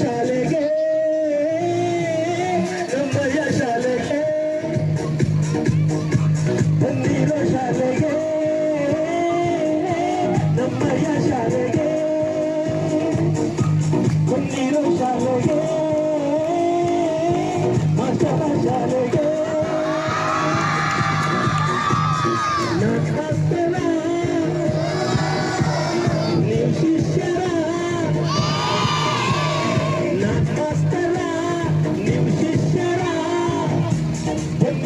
ಶಾಲೆಗೆ ನಮ್ಮಯ್ಯ ಶಾಲೆಗೆ ಬಂದಿರೋ ಶಾಲೆಗೆ ನಮ್ಮಯ್ಯ